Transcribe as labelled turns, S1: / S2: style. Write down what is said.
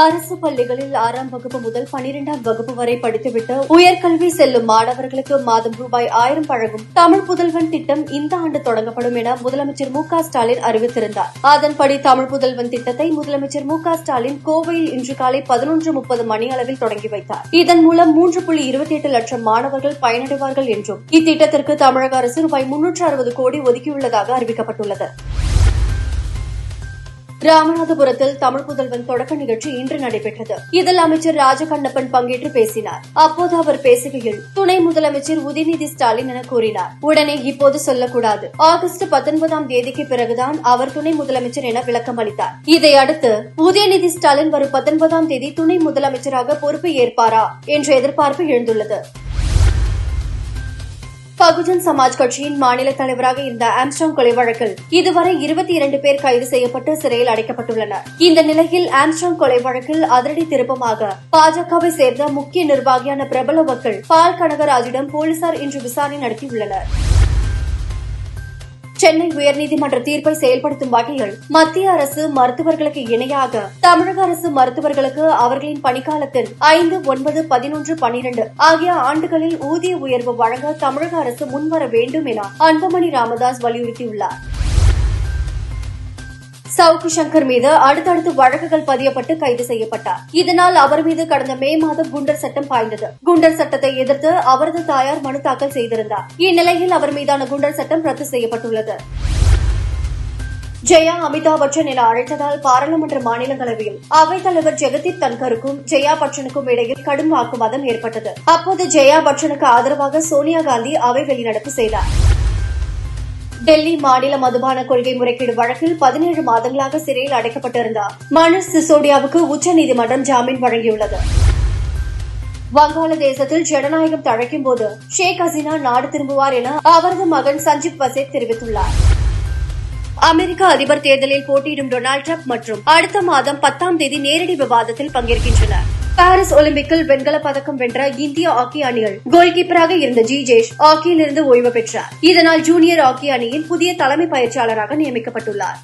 S1: அரசு பள்ளிகளில் ஆறாம் வகுப்பு முதல் பனிரெண்டாம் வகுப்பு வரை படித்துவிட்டு உயர்கல்வி செல்லும் மாணவர்களுக்கு மாதம் ரூபாய் ஆயிரம் வழங்கும் தமிழ் புதல்வன் திட்டம் இந்த ஆண்டு தொடங்கப்படும் என முதலமைச்சர் மு க ஸ்டாலின் அறிவித்திருந்தார். அதன்படி தமிழ் புதல்வன் திட்டத்தை முதலமைச்சர் மு க ஸ்டாலின் கோவையில் இன்று காலை பதினொன்று முப்பது மணி அளவில் தொடங்கி வைத்தார். இதன் மூலம் மூன்று புள்ளி இருபத்தி எட்டு லட்சம் மாணவர்கள் பயனடைவார்கள் என்றும் இத்திட்டத்திற்கு தமிழக அரசு ரூபாய் முன்னூற்று அறுபது கோடி ஒதுக்கியுள்ளதாக அறிவிக்கப்பட்டுள்ளது. ராமநாதபுரத்தில் தமிழ் புதல்வன் தொடக்க நிகழ்ச்சி இன்று நடைபெற்றது. இதில் அமைச்சர் ராஜகண்ணப்பன் பங்கேற்று பேசினார். அப்போது அவர் பேசுகையில் துணை முதலமைச்சர் உதயநிதி ஸ்டாலின் என கூறினார். உடனே இப்போது சொல்லக்கூடாது. ஆகஸ்ட் பத்தொன்பதாம் தேதிக்கு பிறகுதான் அவர் துணை முதலமைச்சர் என விளக்கம் அளித்தார். இதையடுத்து உதயநிதி ஸ்டாலின் வரும் பத்தொன்பதாம் தேதி துணை முதலமைச்சராக பொறுப்பு ஏற்பாரா? என்ற எதிர்பார்ப்பு எழுந்துள்ளது. பகுஜன் சமாஜ் கட்சியின் மாநில தலைவராக இருந்த ஆம்ஸ்டாங் கொலை வழக்கில் இதுவரை இருபத்தி இரண்டு பேர் கைது செய்யப்பட்டு சிறையில் அடைக்கப்பட்டுள்ளனர். இந்த நிலையில் ஆம்ஸ்டாங் கொலை வழக்கில் அதிரடி திருப்பமாக பாஜகவை சேர்ந்த முக்கிய நிர்வாகியான பிரபல வக்கீல் பால் கனகராஜிடம் போலீசார் இன்று விசாரணை நடத்தியுள்ளனர். சென்னை உயர்நீதிமன்ற தீர்ப்பை செயல்படுத்தும் வகையில் மத்திய அரசு மருத்துவர்களுக்கு இணையாக தமிழக அரசு மருத்துவர்களுக்கு அவர்களின் பணிக்காலத்தில் ஐந்து ஒன்பது பதினொன்று பனிரெண்டு ஆகிய ஆண்டுகளில் ஊதிய உயர்வு வழங்க தமிழக அரசு முன்வர வேண்டும் என அன்புமணி ராமதாஸ் வலியுறுத்தியுள்ளார். சவுக்கு சங்கர் மீது அடுத்தடுத்து வழக்குகள் பதியப்பட்டு கைது செய்யப்பட்டார். இதனால் அவர் மீது கடந்த மே மாதம் குண்டர் சட்டம் பாய்ந்தது. குண்டர் சட்டத்தை எதிர்த்து அவரது தாயார் மனு தாக்கல் செய்திருந்தார். இந்நிலையில் அவர் மீதான குண்டர் சட்டம் ரத்து செய்யப்பட்டுள்ளது. ஜெயா அமிதாப் பச்சன் என அழைத்ததால் பாராளுமன்ற மாநிலங்களவையில் அவைத்தலைவர் ஜெகதீப் தன்கருக்கும் ஜெயா பச்சனுக்கும் இடையில் கடும் வாக்குவாதம் ஏற்பட்டது. அப்போது ஜெயா பச்சனுக்கு ஆதரவாக சோனியா காந்தி அவை வெளிநடப்பு செய்தார். டெல்லி மாநில மதுபான கொள்கை முறைகேடு வழக்கில் பதினேழு மாதங்களாக சிறையில் அடைக்கப்பட்டிருந்த மனுஷ் சிசோடியாவுக்கு உச்சநீதிமன்றம் ஜாமீன் வழங்கியுள்ளது. வங்காளதேசத்தில் ஜனநாயகம் தழைக்கும் போது ஷேக் ஹசீனா நாடு திரும்புவார் என அவரது மகன் சஞ்சீப் வசேத் தெரிவித்துள்ளார். அமெரிக்க அதிபர் தேர்தலில் போட்டியிடும் டொனால்டு டிரம்ப் மற்றும் அடுத்த மாதம் பத்தாம் தேதி நேரடி விவாதத்தில் பங்கேற்கின்றனர். பாரிஸ் ஒலிம்பிக்கில் வெண்கல பதக்கம் வென்ற இந்திய ஹாக்கி அணிகள் கோல் கீப்பராக இருந்த ஜிஜேஷ் ஹாக்கியிலிருந்து ஓய்வு பெற்றார். இதனால் ஜூனியர் ஹாக்கி அணியின் புதிய தலைமை பயிற்சியாளராக நியமிக்கப்பட்டுள்ளார்.